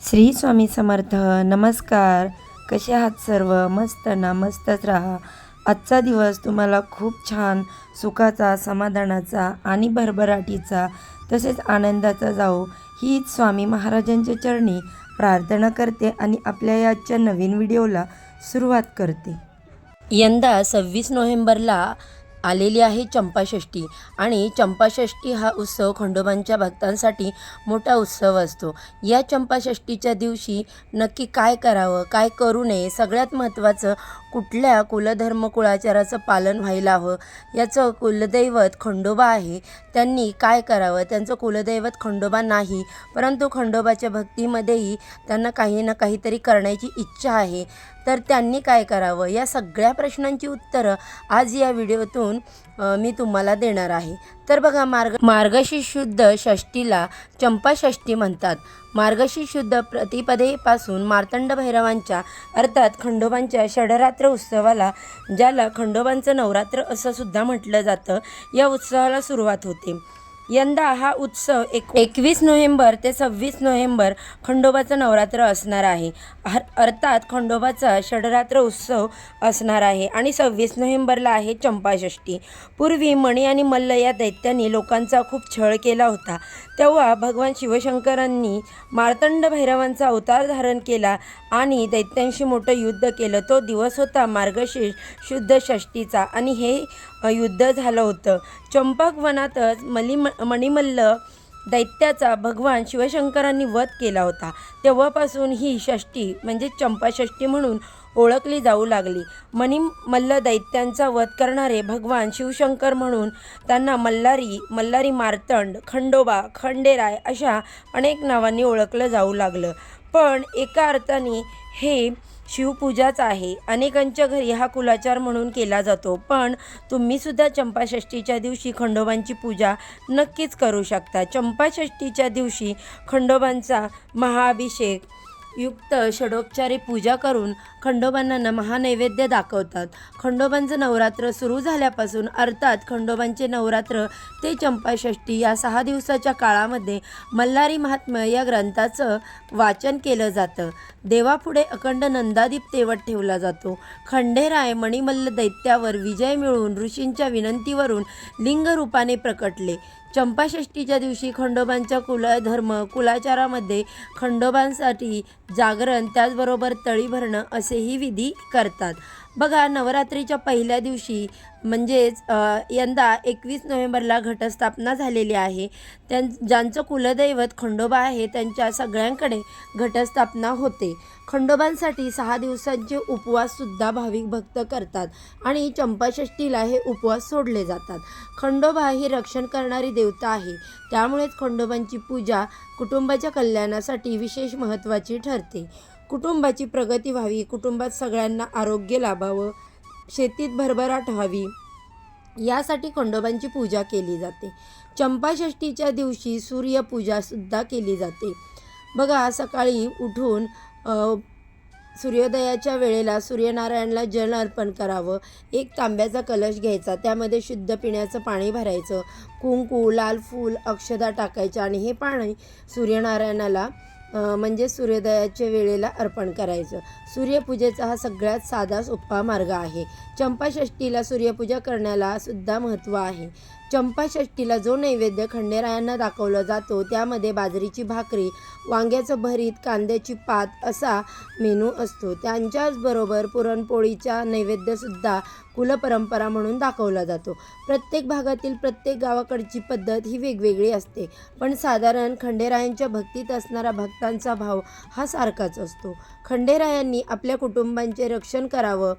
श्री स्वामी समर्थ नमस्कार. कसे आहात सर्व? मस्त ना मस्तच राहा. आजचा दिवस तुम्हाला खूप छान सुखाचा समाधानाचा आणि भरभराटीचा तसेच आनंदाचा जाओ हीच स्वामी महाराजांच्या चरणी प्रार्थना करते आणि आपल्या याच्या आजच्या नवीन व्हिडिओला सुरुवात करते. यंदा सव्वीस नोव्हेंबरला आलेली आहे चंपाषष्ठी आणि चंपाषष्ठी हा उत्सव खंडोबांच्या भक्तांसाठी मोठा उत्सव असतो. या चंपाषष्ठीच्या दिवशी नक्की काय करावं काय करू नये सगळ्यात महत्त्वाचं कुठल्या कुलधर्म कुळाचाराचं पालन व्हायला हवं? याचं कुलदैवत खंडोबा आहे. त्यांनी काय करावं? त्यांचं कुलदैवत खंडोबा नाही परंतु खंडोबाच्या भक्तीमध्येही त्यांना काही ना काहीतरी करण्याची इच्छा आहे. तर त्यांनी काय करावं? या सगळ्या प्रश्नांची उत्तरं आज या व्हिडिओतून मी तुम्हाला देणार आहे. तर बघा मार्ग मार्गशीर्ष शुद्ध षष्टीला चंपाषष्ठी म्हणतात. मार्गशीर्ष शुद्ध प्रतिपदेपासून मार्तंड भैरवांच्या अर्थात खंडोबांच्या षडरात्र उत्सवाला ज्याला खंडोबांचं नवरात्र असं सुद्धा म्हटलं जातं या उत्सवाला सुरुवात होते. यंदा हा उत्सव एक एकवीस नोव्हेंबर ते सव्वीस नोव्हेंबर खंडोबाचं नवरात्र असणार आहे. हर अर्थात खंडोबाचा षडरात्र उत्सव असणार आहे आणि सव्वीस नोव्हेंबरला आहे चंपाषष्ठी. पूर्वी मणी आणि मल्ल या दैत्यांनी लोकांचा खूप छळ केला होता. तेव्हा भगवान शिवशंकरांनी मार्तंड भैरवांचा अवतार धारण केला आणि दैत्यांशी मोठं युद्ध केलं. तो दिवस होता मार्गशीर्ष शुद्ध षष्टीचा आणि हे युद्ध झालं होतं. चंपकवनातच मलिम मणिमल्ल दैत्याचा भगवान शिवशंकरांनी वध केला होता. तेव्हापासून ही षष्टी म्हणजे चंपाषष्ठी म्हणून ओळखली जाऊ लागली. मणिमल्ल दैत्यांचा वध करणारे भगवान शिवशंकर म्हणून त्यांना मल्हारी मल्हारी मार्तंड खंडोबा खंडेराय अशा अनेक नावांनी ओळखलं जाऊ लागलं. पण एका अर्थाने हे शिवपूजाच आहे. अनेकांच्या घरी हा कुलाचार म्हणून केला जातो. पण तुम्हीसुद्धा चंपाषष्ठीच्या दिवशी खंडोबांची पूजा नक्कीच करू शकता. चंपाषष्ठीच्या दिवशी खंडोबांचा महाअभिषेक युक्त षडोपचारी पूजा करून खंडोबांना महानैवेद्य दाखवतात. खंडोबांचं नवरात्र सुरू झाल्यापासून अर्थात खंडोबांचे नवरात्र ते चंपाषष्ठी या सहा दिवसाच्या काळामध्ये मल्हारी महात्म्य या ग्रंथाचं वाचन केलं जातं. देवापुढे अखंड नंदादीप तेवत ठेवला जातो. खंडेराय मणिमल्ल दैत्यावर विजय मिळवून ऋषींच्या विनंतीवरून लिंगरूपाने प्रकटले. चंपाषष्ठीच्या दिवशी खंडोबांच्या कुलधर्म कुलाचारामध्ये खंडोबांसाठी जागरण त्याचबरोबर तळी भरणं असेही विधी करतात. बघा नवरात्रीच्या पहिल्या दिवशी म्हणजेच यंदा एकवीस नोव्हेंबरला घटस्थापना झालेली आहे. त्यां ज्यांचं कुलदैवत खंडोबा आहे त्यांच्या सगळ्यांकडे घटस्थापना होते. खंडोबांसाठी सहा दिवसांचे उपवाससुद्धा भाविक भक्त करतात आणि चंपाषष्ठीला हे उपवास सोडले जातात. खंडोबा ही रक्षण करणारी देवता आहे. त्यामुळेच खंडोबांची पूजा कुटुंबाच्या कल्याणासाठी विशेष महत्त्वाची ठरते. कुटुंबाची प्रगती व्हावी कुटुंबात सगळ्यांना आरोग्य लाभावं शेतीत भरभराट व्हावी यासाठी खंडोबांची पूजा केली जाते. चंपाषष्ठीच्या दिवशी सूर्यपूजासुद्धा केली जाते. बघा सकाळी उठून सूर्योदयाच्या वेळेला सूर्यनारायणला जल अर्पण करावं. एक तांब्याचा कलश घ्यायचा त्यामध्ये शुद्ध पिण्याचं पाणी भरायचं. कुंकू लाल फूल अक्षदा टाकायच्या आणि हे पाणी सूर्यनारायणाला म्हणजे सूर्योदयाच्या वेळेला अर्पण करायचं. सूर्यपूजेचा हा सगळ्यात साधा सोपा मार्ग आहे. चंपाषष्ठीला सूर्यपूजा करण्याला सुद्धा महत्त्व आहे. चंपाषष्ठीला जो नैवेद्य खंडेरायांना दाखवला जातो त्यामध्ये बाजरीची भाकरी वांग्याचं भरीत कांद्याची पात असा मेनू असतो. त्यांच्याचबरोबर पुरणपोळीचा नैवेद्यसुद्धा कुलपरंपरा म्हणून दाखवला जातो. प्रत्येक भागातील प्रत्येक गावाकडची पद्धत ही वेगवेगळी असते पण साधारण खंडेरायांच्या भक्तीत असणारा भक्तांचा भाव हा सारखाच असतो. खंडेरायांनी आपल्या कुटुंबांचे रक्षण करावं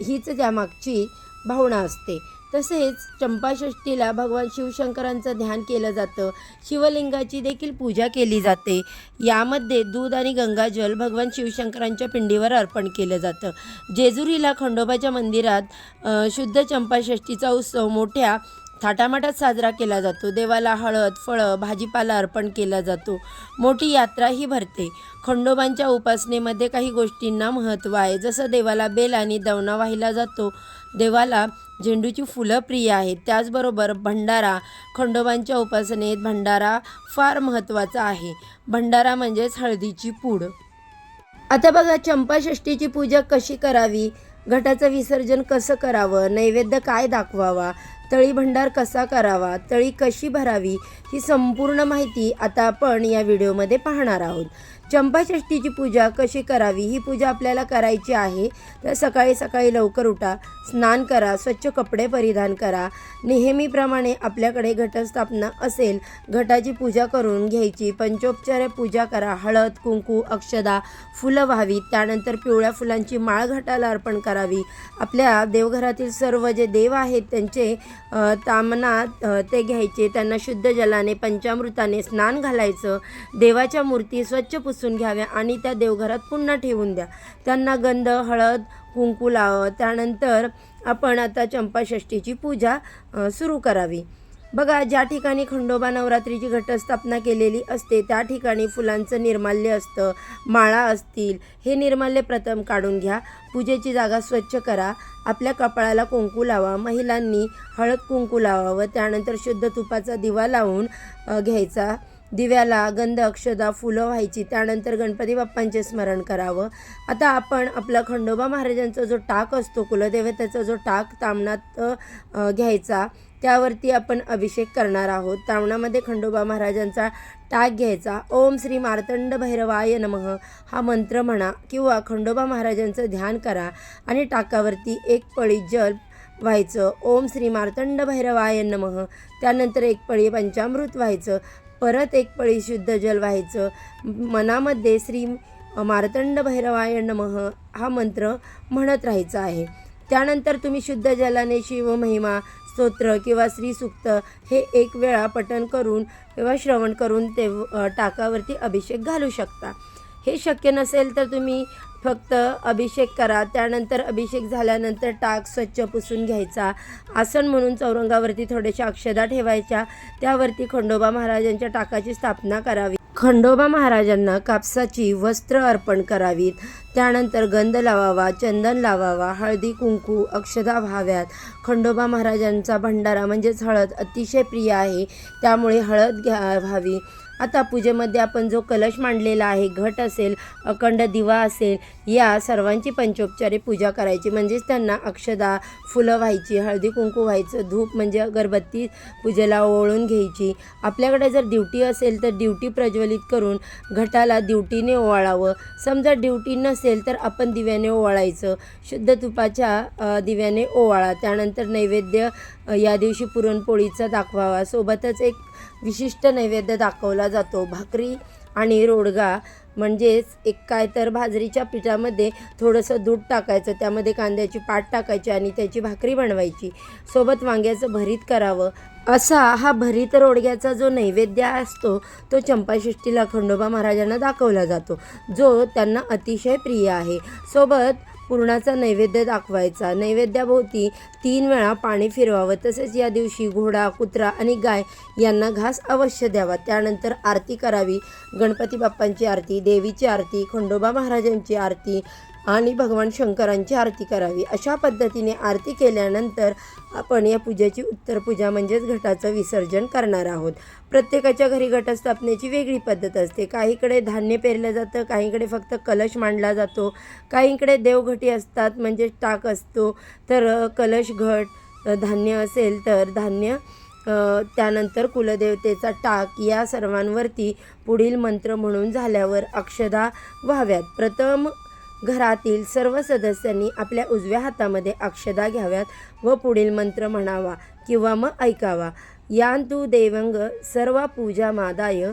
हीच त्यामागची भावना असते. तसेच चंपाषष्ठीला भगवान शिवशंकरांचं ध्यान केलं जातं. शिवलिंगाची देखील पूजा केली जाते. यामध्ये दूध आणि गंगाजल भगवान शिवशंकरांच्या पिंडीवर अर्पण केलं जातं. जेजुरीला खंडोबाच्या मंदिरात शुद्ध चंपाषष्ठीचा उत्सव मोठ्या थाटामाटात साजरा केला जातो. देवाला हळद फळं भाजीपाला अर्पण केला जातो. मोठी यात्राही भरते. खंडोबांच्या उपासनेमध्ये काही गोष्टींना महत्त्व आहे. जसं देवाला बेल आणि दवना वाहिला जातो देवाला झेंडूची फुलं प्रिय आहेत. त्याचबरोबर भंडारा खंडोबांच्या उपासनेत भंडारा फार महत्त्वाचा आहे. भंडारा म्हणजेच हळदीची पूड. आता बघा चंपाषष्ठीची पूजा कशी करावी? घटाचं विसर्जन कसं करावं? नैवेद्य काय दाखवावा? तळी भंडार कसा करावा तळी कशी भरावी ही संपूर्ण माहिती आता आपण या व्हिडिओमध्ये पाहणार आहोत. चंपाषष्ठीची पूजा कशी करावी ही पूजा आपल्याला करायची आहे. तर सकाळी सकाळी लवकर उठा स्नान करा स्वच्छ कपडे परिधान करा. नेहमीप्रमाणे आपल्याकडे घटस्थापना असेल घटाची पूजा करून घ्यायची. पंचोपचारे पूजा करा हळद कुंकू अक्षदा फुलं व्हावी. त्यानंतर पिवळ्या फुलांची माळ घटाला अर्पण करावी. आपल्या देवघरातील सर्व जे देव आहेत त्यांचे तामना तामनात ते घ्यायचे. त्यांना शुद्ध जलाने पंचामृताने स्नान घालायचं. देवाच्या मूर्ती स्वच्छ पुसून घ्याव्या आणि त्या देवघरात पुन्हा ठेवून द्या. त्यांना गंध हळद कुंकू लावं. त्यानंतर आपण आता चंपाषष्ठीची पूजा सुरू करावी. बघा ज्या ठिकाणी खंडोबा नवरात्रीची घटस्थापना केलेली असते त्या ठिकाणी फुलांचं निर्माल्य असतं माळा असतील. हे निर्माल्य प्रथम काढून घ्या. पूजेची जागा स्वच्छ करा. आपल्या कपाळाला कुंकू लावा. महिलांनी हळद कुंकू लावावं. त्यानंतर शुद्ध तुपाचा दिवा लावून घ्यायचा. दिव्याला गंध अक्षदा फुलं व्हायची. त्यानंतर गणपती बाप्पांचे स्मरण करावं. आता आपण आपला खंडोबा महाराजांचा जो टाक असतो कुलदेवतेचा जो टाक तामणात घ्यायचा. त्यावरती आपण अभिषेक करणार आहोत. तावणामध्ये खंडोबा महाराजांचा टाक घ्यायचा. ओम श्री मार्तंड भैरवाय नमः. हा मंत्र म्हणा किंवा खंडोबा महाराजांचं ध्यान करा आणि टाकावरती एक पळी जल व्हायचं. ओम श्री मार्तंड भैरवाय नमः. त्यानंतर एक पळी पंचामृत व्हायचं. परत एक पळी शुद्ध जल व्हायचं. मनामध्ये श्री मार्तंड भैरवाय नमः हा मंत्र म्हणत राहायचा आहे. त्यानंतर तुम्ही शुद्ध जलाने शिव महिमा स्तोत्र किंवा श्रीसुक्त हे एक वेळा पठण करून किंवा श्रवण करून ते टाकावरती अभिषेक घालू शकता. हे शक्य नसेल तर तुम्ही फक्त अभिषेक करा. त्यानंतर अभिषेक झाल्यानंतर टाक स्वच्छ पुसून घ्यायचा. आसन म्हणून चौरंगावरती थोड्याशा अक्षदा ठेवायच्या. त्यावरती खंडोबा महाराजांच्या टाकाची स्थापना करावी. खंडोबा महाराजांना कापसाची वस्त्र अर्पण करावीत. त्यानंतर गंध लावावा चंदन लावावा हळदी कुंकू अक्षदा व्हाव्यात. खंडोबा महाराजांचा भंडारा म्हणजेच हळद अतिशय प्रिय आहे. त्यामुळे हळद घ्या व्हावी. आता पूजेमध्ये आपण जो कलश मांडलेला आहे घट असेल अखंड दिवा असेल या सर्वांची पंचोपचारे पूजा करायची. म्हणजेच त्यांना अक्षदा फुलं व्हायची हळदी कुंकू व्हायचं धूप म्हणजे अगरबत्ती पूजेला ओळून घ्यायची. आपल्याकडे जर ड्युटी असेल तर ड्युटी प्रज्वलित करून घटाला ड्युटीने ओवाळावं. समजा ड्युटी नसेल तर आपण दिव्याने ओवाळायचं. शुद्ध तुपाच्या दिव्याने ओवाळा. त्यानंतर नैवेद्य या दिवशी पुरणपोळीचा दाखवावा. सोबतच एक विशिष्ट नैवेद्य दाखवला जातो. भाकरी आणि रोडगा म्हणजेच एक काय तर बाजरीच्या पिठामध्ये थोडंसं दूध टाकायचं त्यामध्ये कांद्याची पाट टाकायची आणि त्याची भाकरी बनवायची. सोबत वांग्याचं भरीत करावं. असा हा भरीत रोडग्याचा जो नैवेद्य असतो तो चंपाषष्ठीला खंडोबा महाराजांना दाखवला जातो. जो त्यांना अतिशय प्रिय आहे. सोबत पुरणाचा नैवेद्य दाखवायचा. नैवेद्याभोवती तीन वेळा पाणी फिरवावं. तसेच या दिवशी घोडा कुत्रा आणि गाय यांना घास अवश्य द्यावा. त्यानंतर आरती करावी. गणपती बाप्पांची आरती देवीची आरती खंडोबा महाराजांची आरती आणि भगवान शंकरांची आरती करावी. अशा पद्धतीने आरती केल्यानंतर आपण या पूजेची उत्तर पूजा म्हणजेच घटाचं विसर्जन करणार आहोत. प्रत्येकाच्या घरी घटस्थापनेची वेगळी पद्धत असते. काहीकडे धान्य पेरलं जातं काहीकडे फक्त कलश मांडला जातो. काहीकडे देवघटी असतात म्हणजे टाक असतो. तर कलश घट धान्य असेल तर धान्य त्यानंतर कुलदेवतेचा टाक या सर्वांवरती पुढील मंत्र म्हणून झाल्यावर अक्षदा व्हाव्यात. प्रथम घरातील सर्व सदस्यांनी आपल्या उजव्या हातामध्ये अक्षदा घ्याव्यात व पुढील मंत्र म्हणावा किंवा मग ऐकावा. यान्तु देवंग सर्व पूजा मादाय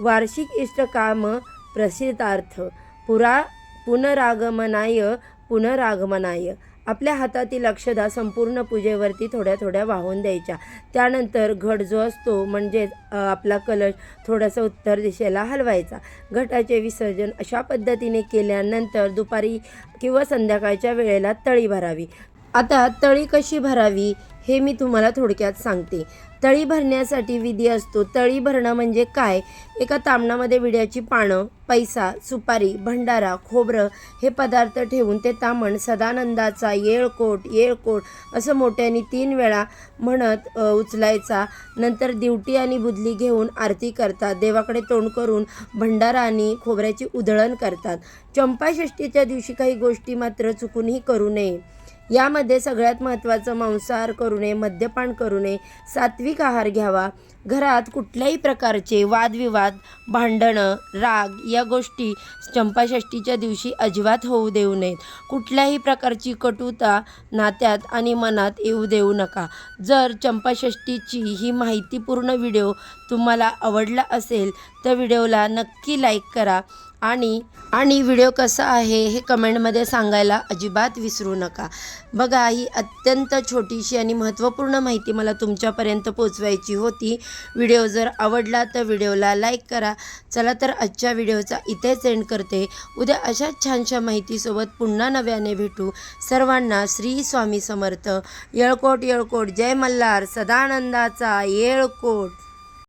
वार्षिक इष्टकाम प्रसिद्धार्थ. पुरा पुनरागमनाय पुनरागमनाय. आपल्या हातातील अक्षदा संपूर्ण पूजेवरती थोड्या थोड्या वाहून द्यायच्या. त्यानंतर घट जो असतो म्हणजेच आपला कलश थोडासा उत्तर दिशेला हलवायचा. घटाचे विसर्जन अशा पद्धतीने केल्यानंतर दुपारी किंवा संध्याकाळच्या वेळेला तळी भरावी. आता तळी कशी भरावी? हे मी तुम्हाला थोडक्यात सांगते. तळी भरण्यासाठी विधी असतो. तळी भरणं म्हणजे काय? एका तामणामध्ये विड्याची पानं पैसा सुपारी भंडारा खोबरं हे पदार्थ ठेवून ते तामण सदानंदाचा येळकोट येळकोट असं मोठ्याने तीन वेळा म्हणत उचलायचा. नंतर दिवटी आणि बुदली घेऊन आरती करतात. देवाकडे तोंड करून भंडारा आणि खोबऱ्याची उधळण करतात. चंपाषष्टीच्या दिवशी काही गोष्टी मात्र चुकूनही करू नये. यामध्ये सगळ्यात महत्त्वाचं मांसाहार करू नये मद्यपान करू नये सात्विक आहार घ्यावा. घरात कुठल्याही प्रकारचे वादविवाद भांडणं राग या गोष्टी चंपाषष्टीच्या दिवशी अजिबात होऊ देऊ नयेत. कुठल्याही प्रकारची कटुता नात्यात आणि मनात येऊ देऊ नका. जर चंपाषष्टीची ही माहितीपूर्ण व्हिडिओ तुम्हाला आवडला असेल तर व्हिडिओला नक्की लाईक करा. आणि आणि व्हिडिओ कसा आहे हे कमेंटमध्ये सांगायला अजिबात विसरू नका. बघा ही अत्यंत छोटीशी आणि महत्त्वपूर्ण माहिती मला तुमच्यापर्यंत पोचवायची होती. व्हिडिओ जर आवडला तर व्हिडिओला लाईक करा. चला तर आजच्या व्हिडिओचा इथेच एंड करते. उद्या अशाच छानशा माहितीसोबत पुन्हा नव्याने भेटू. सर्वांना श्री स्वामी समर्थ. येळकोट येळकोट. जय मल्हार. सदानंदाचा येळकोट.